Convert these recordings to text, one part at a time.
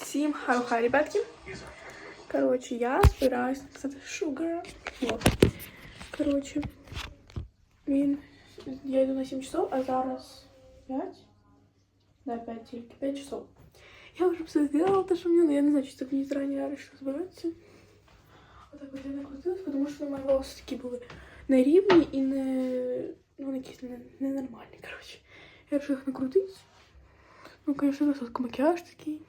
Всім ха-ха, ребятки. Короче, я збираюсь написати Sugar. Вот. Короче, він... Я йду на 7 часов, а зараз 5? Да, 5 тільки, 5 часов. Я вже все сделала, те, що мені, ну, я не знаю, чи так мені зарані вирішила збиратися. Отак от я накрутилась, тому що мої волоси такі були не рівні і не... Ну, вони якісь не, ненормальні, короче. Я вирішила їх накрутити. Ну, конечно, красотка макияж такий.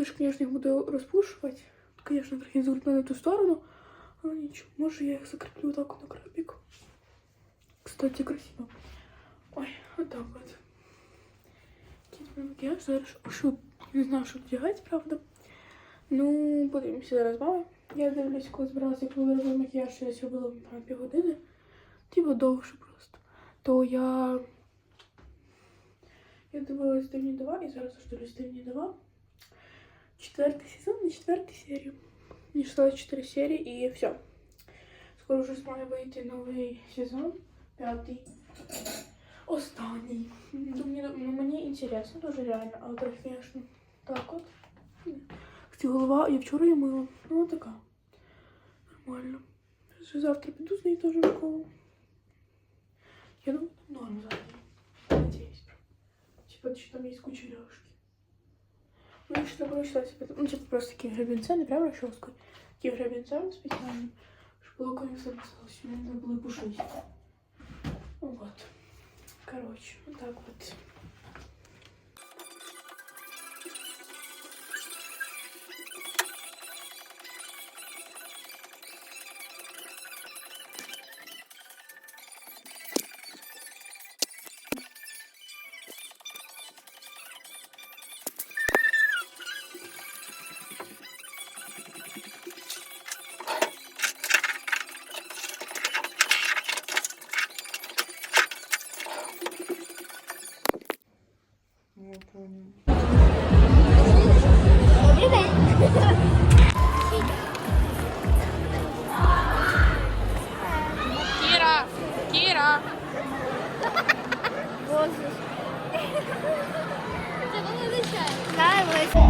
Ну, конечно, их буду распушивать. Конечно, трохи на ту сторону. Но ничего, может, я их закреплю вот так вот на крабик. Кстати, красиво. Ой, вот так вот. Какие-то макияж. Зараз шут. Не знаю, що вдягати, правда. Ну, подивимося зараз мами. Я дивлюсь, коли збиралася, коли робила макіяж, що я сьогодні було там півгодини. Типу довше просто. То я... Я дивилась дивні два і зараз дивлюсь дивні два. Четвертый сезон на четвертой серии. Не читала 4 серии и все. Скоро вже має вийти новий сезон, п'ятий. Останній. Ну, мені, ну, мені інтересно, дуже реально, але трохи, звісно, так от. Кстати, голова, я вчора її мила. Ну, така. Нормально. Вже завтра піду з нею теж в школу. Я думаю, норм завтра. Надеюсь. Типа, что там есть кучеряшки. Ну, что такое считать? Ну, типа, просто такие гребенцы, не прям расческой. Гребенцы специально. Чтобы конец осталось. Мне надо было пушить. Вот. Короче, вот так вот. Боже. Це було звичайно.